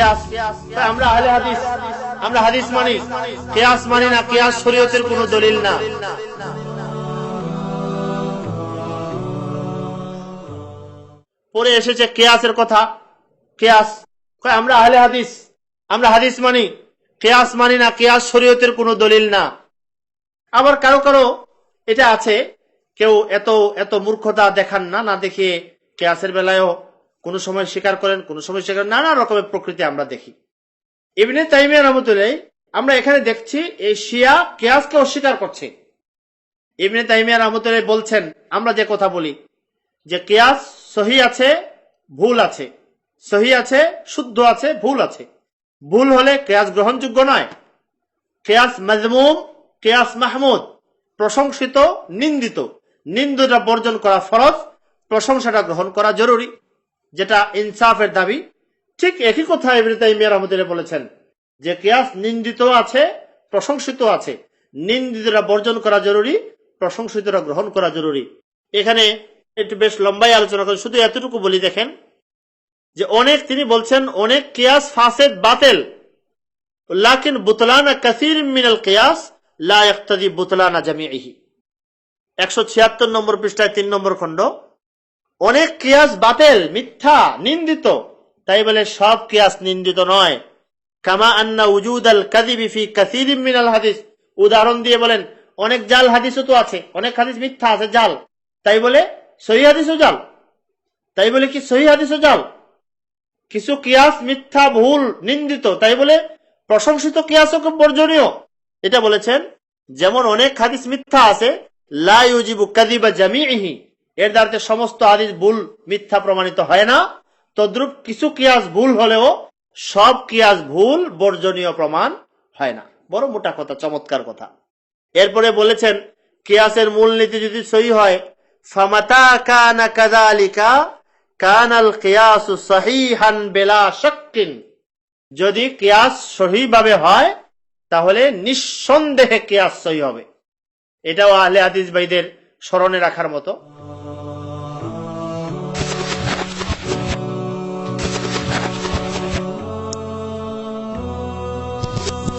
আমরা হাদিস। মানি। কেয়াস মানি না, কেয়াস শরীয়তের কোনো দলিল না। পরে এসেছে কেয়াসের কথা। কেয়াস। আমরা আহলে হাদিস। আমরা হাদিস মানি। কেয়াস মানি না, কেয়াস শরীয়তের কোনো দলিল না। আবার কারও কারও এটা আছে। কেউ এত এত মূর্খতা দেখান না না দেখিয়ে কেয়াসের বেলায়ও কোনো সময় স্বীকার করেন, কোনো সময় স্বীকার নানা রকমের প্রকৃতি আমরা দেখি। ইবনে তাইমিয়া রহমতুল্লাহ, আমরা এখানে দেখছি এই শিয়া কেয়াসকে অস্বীকার করছে। ইবনে তাইমিয়া রহমতুল্লাহ বলছেন, আমরা যে কথা বলি, যে কেয়াস সহি আছে, ভুল আছে। সহি আছে, শুদ্ধ আছে, ভুল আছে। ভুল হলে কেয়াস গ্রহণযোগ্য নয়। কেয়াস মজমুম, কেয়াস মাহমুদ, প্রশংসিত, নিন্দিত। নিন্দুটা বর্জন করা ফরজ, প্রশংসাটা গ্রহণ করা জরুরি। যেটা ইনসাফের দাবি, ঠিক একই কথা ইবনে তাইমিয়া রহমতুল্লাহ বলেছেন যে কেয়াস নিন্দিত আছে, প্রশংসিত আছে। নিন্দিতরা বর্জন করা জরুরি, প্রশংসিতরা গ্রহণ করা জরুরি। এখানে একটু বেশ লম্বাই আলোচনা করে, শুধু এতটুকু বলি, দেখেন যে অনেক তিনি বলছেন, অনেক কিয়াস ফাসেদ বাতেল। লাকিন বুতলানা কাসির মিনাল কিয়াস, লা ইক্তাদি বুতলানা জামিইহি একশো ছিয়াত্তর নম্বর পৃষ্ঠায় তিন নম্বর খণ্ড। অনেক কিয়াস বাতেল, মিথ্যা, নিন্দিত। তাই বলে সব কিয়াস নিন্দিত নয়। কামা আন্না উজুদ আল কাদিবি ফি কাসির মিনাল হাদিস। উদাহরণ দিয়ে বলেন, অনেক জাল হাদিসও তো আছে, অনেক হাদিস মিথ্যা আছে, জাল। তাই বলে সহি হাদিসও জাল। তাই বলে কি সহি হাদিসও জাল? কিছু কিয়াস মিথ্যা, ভুল, নিন্দিত, তাই বলে প্রশংসিত কিয়াসও খুব বর্জনীয়। এটা বলেছেন, যেমন অনেক হাদিস মিথ্যা আছে, লা ইউজিবু কাদিবা জামিইহি এর দ্বারা সমস্ত হাদিস ভুল, মিথ্যা প্রমাণিত হয় না। তদ্রুপ কিছু কিয়াস ভুল হলেও সব কিয়াস ভুল, বর্জনীয় প্রমাণ হয় না। বড় মোটা কথা, চমৎকার কথা। এরপরে বলেছেন, কিয়াসের মূলনীতি যদি সহি হয় কানা কাযালিকা কানাল কিয়াসু সহিহান বেলা যদি কিয়াস সহিভাবে হয়, তাহলে নিঃসন্দেহে কিয়াস সহি হবে। এটাও আহলে হাদিস ভাইদের স্মরণে রাখার মতো। oh.